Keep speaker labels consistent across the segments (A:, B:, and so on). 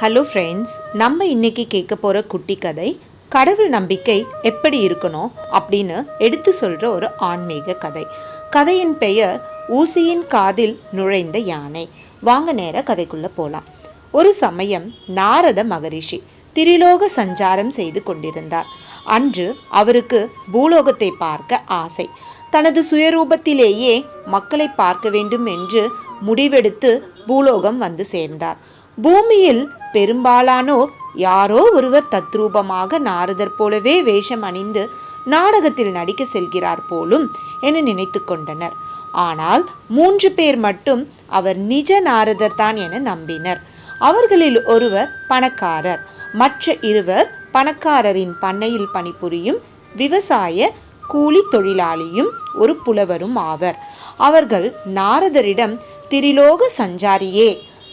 A: Hello friends நம்ம இன்னைக்கு கேட்க போகிற குட்டி கதை கடவுள் நம்பிக்கை எப்படி இருக்கணும் அப்படின்னு எடுத்து சொல்கிற ஒரு ஆன்மீக கதை. கதையின் பெயர் ஊசியின் காதில் நுழைந்த யானை. வாங்க நேர கதைக்குள்ளே போகலாம் ஒரு சமயம் நாரத மகரிஷி திரிலோக சஞ்சாரம் செய்து கொண்டிருந்தார். அன்று அவருக்கு பூலோகத்தை பார்க்க ஆசை. தனது சுயரூபத்திலேயே மக்களை பார்க்க வேண்டும் என்று முடிவெடுத்து பூலோகம் வந்து சேர்ந்தார். பூமியில் பெரும்பாலானோர் யாரோ ஒருவர் தத்ரூபமாக நாரதர் போலவே வேஷம் அணிந்து நாடகத்தில் நடிக்க செல்கிறார் போலும் என நினைத்து கொண்டனர். ஆனால் மூன்று பேர் மட்டும் அவர் நிஜ நாரதர் தான் என நம்பினர். அவர்களில் ஒருவர் பணக்காரர். மற்ற இருவர் பணக்காரரின் பண்ணையில் பணிபுரியும் விவசாய கூலி தொழிலாளியும் ஒரு புலவரும் ஆவர். அவர்கள் நாரதரிடம் திரிலோக சஞ்சாரியே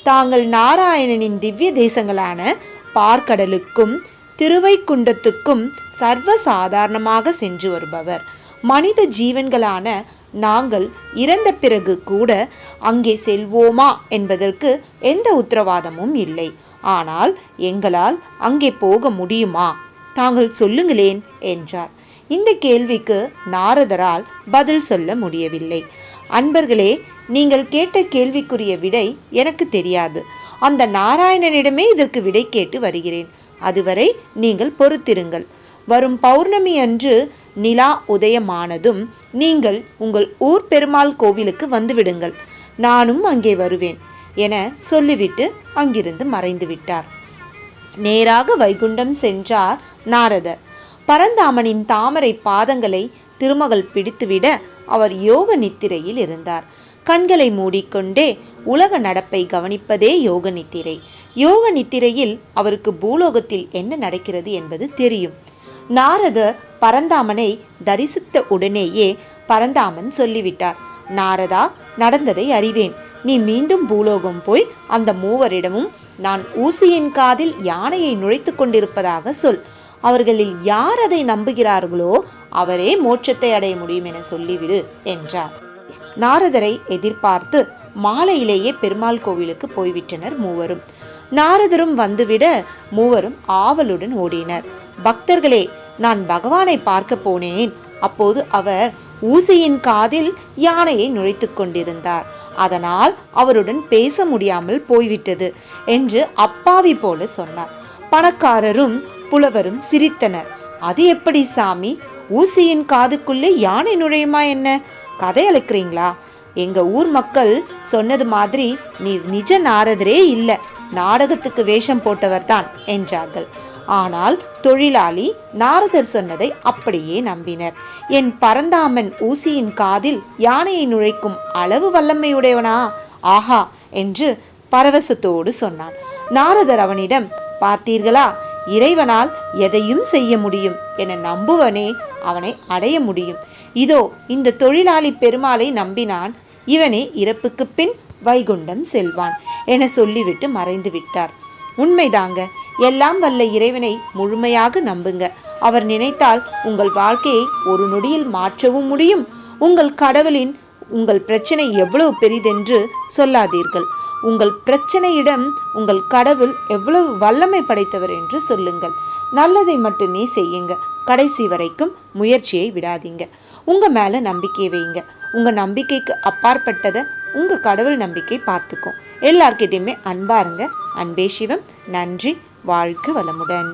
A: தாங்கள் நாராயணனின் திவ்ய தேசங்களான பார்க்கடலுக்கும் திருவைக்குண்டத்துக்கும் சர்வ சாதாரணமாக சென்று வருபவர். மனித ஜீவன்களான நாங்கள் இறந்த பிறகு கூட அங்கே செல்வோமா என்பதற்கு எந்த உத்தரவாதமும் இல்லை. ஆனால் எங்களால் அங்கே போக முடியுமா? தாங்கள் சொல்லுங்களேன் என்றார். இந்த கேள்விக்கு நாரதரால் பதில் சொல்ல முடியவில்லை. அன்பர்களே நீங்கள் கேட்ட கேள்விக்குரிய விடை எனக்கு தெரியாது. அந்த நாராயணனிடமே இதற்கு விடை கேட்டு வருகிறேன். அதுவரை நீங்கள் பொறுத்திருங்கள். வரும் பௌர்ணமி அன்று நிலா உதயமானதும் நீங்கள் உங்கள் ஊர் பெருமாள் கோவிலுக்கு வந்துவிடுங்கள். நானும் அங்கே வருவேன் என சொல்லிவிட்டு அங்கிருந்து மறைந்து விட்டார் நேராக வைகுண்டம் சென்றார் நாரதர். பரந்தாமனின் தாமரை பாதங்களை திருமகள் பிடித்துவிட அவர் யோக நித்திரையில் இருந்தார். கண்களை மூடிக்கொண்டே உலக நடப்பை கவனிப்பதே யோக நித்திரை. யோக நித்திரையில் அவருக்கு பூலோகத்தில் என்ன நடக்கிறது என்பது தெரியும். நாரதர் பரந்தாமனை தரிசித்த உடனேயே பரந்தாமன் சொல்லிவிட்டார் நாரதா நடந்ததை அறிவேன். நீ மீண்டும் பூலோகம் போய் அந்த மூவரிடமும் நான் ஊசியின் காதில் யானையை நுழைத்து கொண்டிருப்பதாக சொல். அவர்களில் யார் அதை நம்புகிறார்களோ அவரே மோட்சத்தை அடைய முடியும் என சொல்லிவிடு என்றார். நாரதரை எதிர்பார்த்து மாலையிலேயே பெருமாள் கோவிலுக்கு போய்விட்டனர் மூவரும். நாரதரும் வந்துவிட மூவரும் ஆவலுடன் ஓடினர். பக்தர்களே நான் பகவானை பார்க்க போனேன். அப்போது அவர் ஊசியின் காதில் யானையை நுழைத்து கொண்டிருந்தார். அதனால் அவருடன் பேச முடியாமல் போய்விட்டது என்று அப்பாவி போல சொன்னார். பணக்காரரும் புலவரும் சிரித்தனர். அது எப்படி சாமி? ஊசியின் காதுக்குள்ளே யானை நுழையுமா என்ன? கதை அழைக்கிறீங்களா எங்க ஊர் மக்கள் சொன்னது மாதிரி நீ நிஜ நாரதரே இல்லை. நாடகத்துக்கு வேஷம் போட்டவர் தான் என்றார்கள். ஆனால் தொழிலாளி நாரதர் சொன்னதை அப்படியே நம்பினர். என் பரந்தாமன் ஊசியின் காதில் யானையை நுழைக்கும் அளவு வல்லமையுடையவனா? ஆஹா! என்று பரவசத்தோடு சொன்னான். நாரதர் அவனிடம் பார்த்தீர்களா? இறைவனால் எதையும் செய்ய முடியும் என நம்புவனே அவனை அடைய முடியும். இதோ இந்த தொழிலாளி பெருமாளை நம்பினான். இவனே இறப்புக்கு பின் வைகுண்டம் செல்வான் என சொல்லிவிட்டு மறைந்து விட்டார். உண்மைதாங்க எல்லாம் வல்ல இறைவனை முழுமையாக நம்புங்க. அவர் நினைத்தால் உங்கள் வாழ்க்கையை ஒரு நொடியில் மாற்றவும் முடியும். உங்கள் கடவுளின் உங்கள் பிரச்சனை எவ்வளவு பெரிதென்று சொல்லாதீர்கள். உங்கள் பிரச்சனையிடம் உங்கள் கடவுள் எவ்வளவு வல்லமை படைத்தவர் என்று சொல்லுங்கள். நல்லதை மட்டுமே செய்யுங்க. கடைசி வரைக்கும் முயற்சியை விடாதீங்க. உங்க மேல நம்பிக்கை வைங்க. உங்க நம்பிக்கைக்கு அப்பாற்பட்டதை உங்க கடவுள் நம்பிக்கை பார்த்துக்கும். எல்லார்கிட்டையுமே அன்பாருங்க அன்பே சிவம். நன்றி. வாழ்க வளமுடன்.